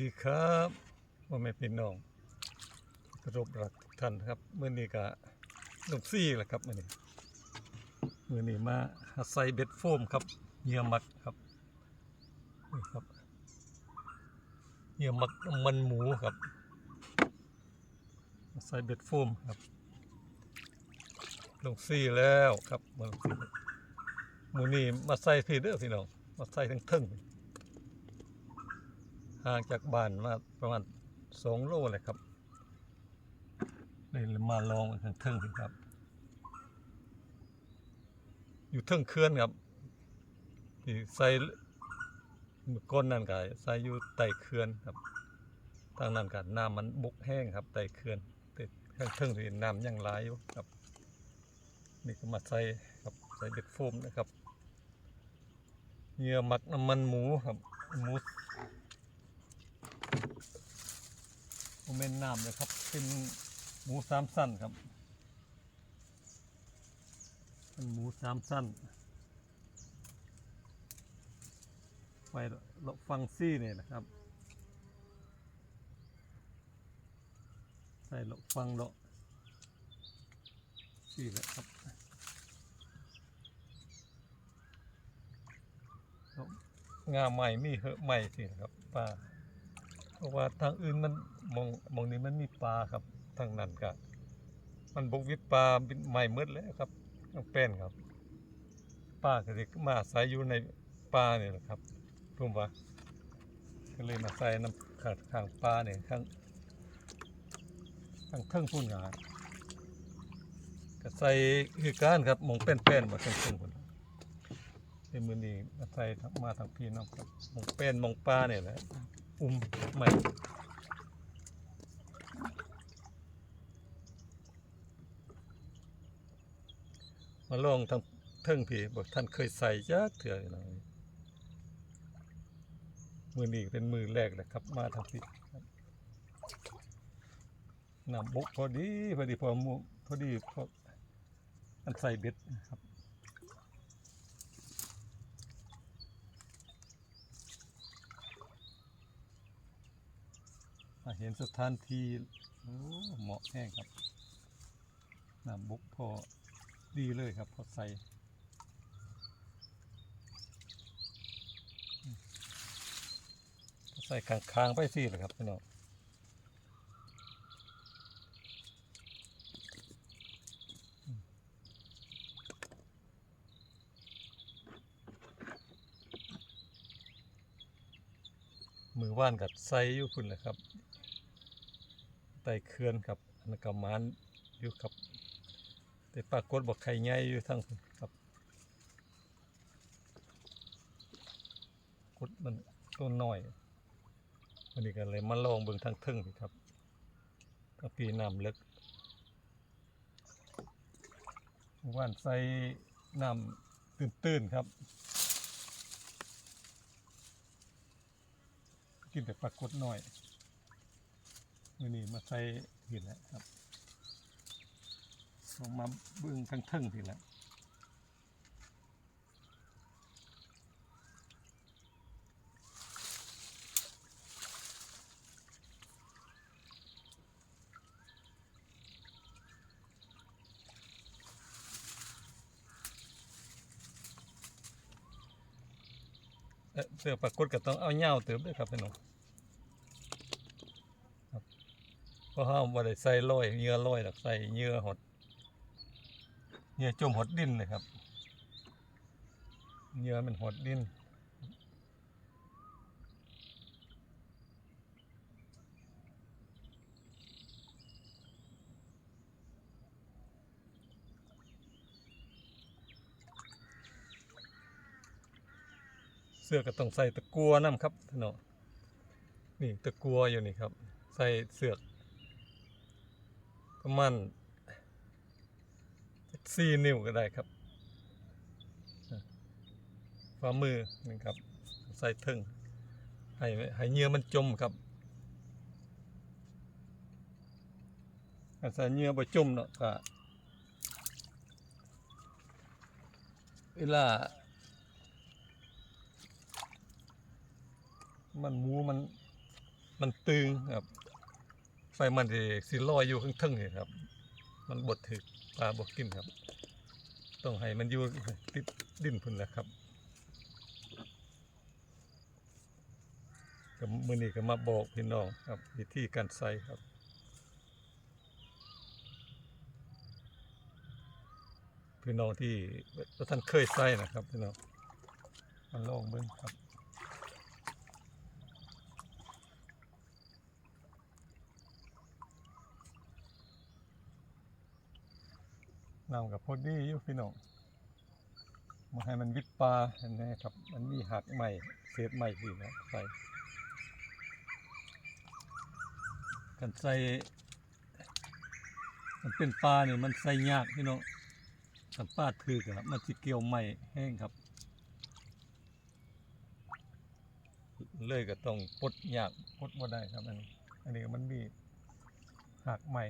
ดีครับพ่อแม่พี่น้องกรบรักทุกท่านครับเมื่อนี้ก็ลูกซี่แหละครับเมื่อนี้เมื่อนี้มาใส่เบ็ดโฟมครับเหยื่อมักครับนี่ครับเหยื่อมักมันหมูครับใส่เบ็ดโฟมครับลูกซี่แล้วครับมาลูกซี่มือนี้มาใส่พี่เด้อพี่น้องมาใส่ทั้งทึ่ง ห่างจากบ้านมาประมาณสองโลเลยครับเลยมาลองทางเทิงครับ อยู่เทิงเขื่อนครับที่ใส่ก้นนั่นก็ใส่อยู่ใต้เขื่อนครับทางนั้นก็น้ำมันบุกแห้งครับใต้เขื่อนแต่ข้างเทิงที่น้ำยังไหลอยู่ครับนี่ก็มาใส่ครับใส่เบ็ดโฟมนะครับเหยื่อหมักน้ำมันหมูครับหมู โมเมนน้ำเลยครับ เป็นหมูสามสั้นครับ เป็นหมูสามสั้น ไปเลฟังซี่เนี่ยนะครับใส่เลาะฟังเลาะซี่แหละครับเลาะงาใหม่มีเหอะใหม่สินะครับป้า ราะว่าทางอื่นมันมองมองนี้มันมีปลาครับทางนั้นก็มันบกวิดปลาเป็นใหม่มืดแล้วครับต้องเป็นครับปลาก็จะมาอาศัยอยู่ในปลาเนี่ยแหละครับผมว่าก็เลยมาใส่น้ำขาดข้างปลาเนี่ยข้างข้างเครื่องพุ่นงาก็ใส่คือการครับมองเป็นๆมาเครื่องพุ่นพุ่นในมือนี้มาใส่มาทางพี่น้องครับมองเป็นมองปลาเนี่ยแหละ อุ้มใหม่มาลองทางเทิงผีบอกท่านเคยใส่ยักเถื่อหน่อยมือนี้เป็นมือแรกแหละครับ มาทางผีนำบกพอดีพอดีพอมูพอดีพออันใส่เบ็ดนะครับ เห็นสถานที่โอ้เหมาะแห้งครับน้ำบุกพอดีเลยครับพอใส่พอใส่ค้างๆไปสิเลยครับพี่น้องมือว่านกับใส่อยู่พุ่นเลยครับ ไต่เขื่อนครับอันกมานอยู่ครับ แต่ปรากฏบอกไข่ใหญ่อยู่ทั้งครับกดมันตัวน้อยวันนี้ก็เลยมาลองเบิ่งทางทึ่งสิครับก็ปีน้ำลึกว่านใส่น้ำตื้นๆครับ กินแต่ปลากดน้อย มื่อนี้มาใส่ผิดแล้วครับลงมาเบื้องทั้งเทิงผิดแล้วเสื้อปรากฏก็ต้องเอาเงาเติมด้วยครับพี่น้อง เพราะห้ามว่าได้ใส่ร้อยเหงื่อร้อยหรอกใส่เหงื่อหดเหงื่อจุ่มหดดินเลยครับเหงื่อมันหดดินเสื้อก็ต้องใส่ตะกัวน้ำครับท่านเนาะนี่ตะกัวอยู่นี่ครับ ใส่เสือก ประมาณสี่นิ้วก็ได้ครับฝ่ามือนี่ครับ ใส่ถึงให้ให้เหงื่อมันจมครับถ้าใส่เหงื่อบ่จมเนาะก็เวลา มันมูมันมันตึงครับ ไฟมันสิสิลอยอยู่ข้างทึ่งนี่ครับ มันบดถึกปลาบดกินครับ ต้องให้มันอยู่ติดดินพุ่นแหละครับก็มื้อนี้ก็มาบอกพี่น้องครับวิธีการใส่ครับพี่น้องที่ท่านเคยใส่นะครับพี่น้องมาลองเบิ่งครับ น้ำกับพอดีอยู่พี่น้องมาให้มันวิดปลาเห็นไหมครับ มันมีหักใหม่เศษใหม่ที่นะใส่กันใส่มันเป็นปลาเนี่ยมันใส่ยากพี่น้องกันปลาถือกอะมันสิเกี่ยวใหม่แห้งครับ เลยก็ต้องปดยากปดบ่ได้ครับอันนี้อันนี้มันมีหักใหม่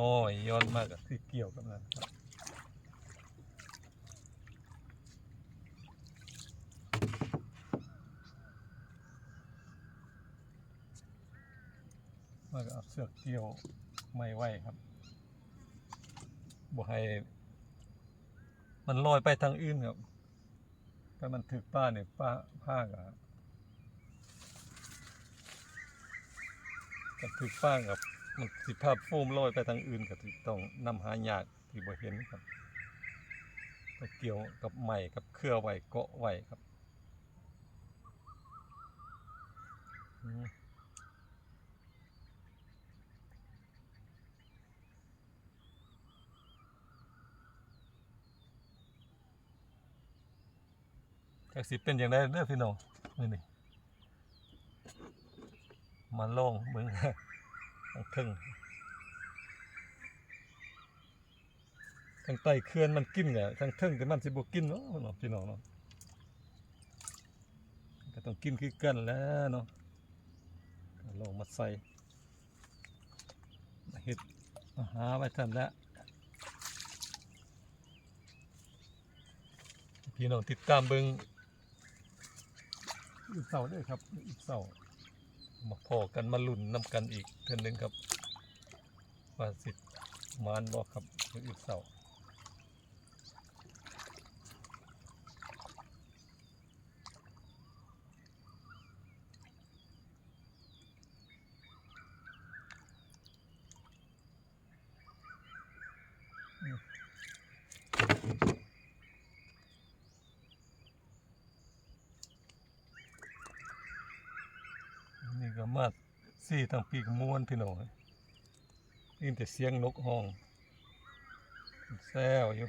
น้อยๆย้อนมากกับที่เกี่ยวกับนั้นครับแล้วก็เอาเสือกเกี่ยวไม่ไหวครับบ่ให้มันลอยไปทางอื่นครับถ้ามันถึกป้าเนี่ยป้าผ้ากับถึกป้ากับมัน สิภาพโฟมลอยไปทางอื่นก็ต้องนำหายากที่บ่เห็นครับก็เกี่ยวกับไม้กับเครือไว้เกาะไว้ครับจักสิเป็นอย่างไรเด้อพี่น้องมื้อนี้มาลองเบิ่งทาง เทึงทางใต้เขื่อนมันกินไงทางทึ่งแต่มันสิบ่กินเนาะเนาะพี่น้องเนาะก็ต้องกินคือกันแล้วเนาะลองมาใส่มาเฮ็ดมาหาไว้ทันแล้วพี่น้องติดตามเบิ่งอีกเสาด้วยครับอีกเสา มาพอกันมาลุ่นน้ำกันอีกเทื่อนึงครับ ว่าสิมานบอกครับมื้ออีกเสาร์นี่ก็มา สี่ทางปีกม้วนพี่น้องได้ยินแต่เสียงนกห้องแซวอยู่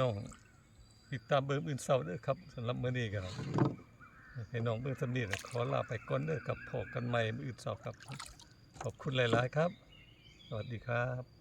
น้อง ติดตามเบอร์อื่นเสาร์เด้อครับสำหรับมื้อนี้ก็ให้น้องเบอร์สำนี้ก็ขอลาไปก่อนเด้อกับพอกันใหม่มื้ออื่นเสาร์ครับ ขอบคุณหลาย ๆ ครับ สวัสดีครับ